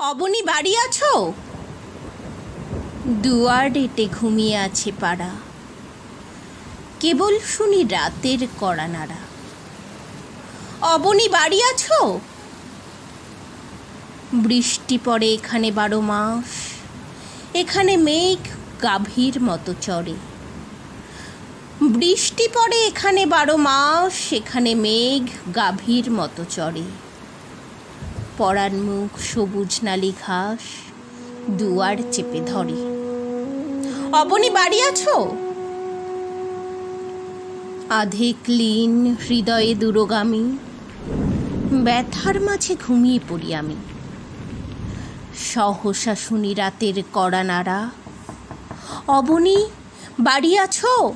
অবনী বাড়ি আছো? দুয়ার ডেটে ঘুমিয়ে আছে পাড়া। কেবল শুনি রাতের কড়া নাড়া। অবনী বাড়ি আছো? বৃষ্টি পড়ে এখানে বারো মাস। এখানে মেঘ গাভীর মতো চড়ে। বৃষ্টি পড়ে এখানে বারো মাস। এখানে মেঘ গাভীর মতো চড়ে। পরাণ মুখ, সবুজ নালি ঘাস, দুয়ার চেপে ধরে। অবনী, বাড়ি আছো? আধেক লীন, হৃদয়ে দূরগামী, ব্যথার মাঝে ঘুমিয়ে পড়ি আমি। সহসা শুনি রাতের কড়া নাড়া। অবনী, বাড়ি আছো?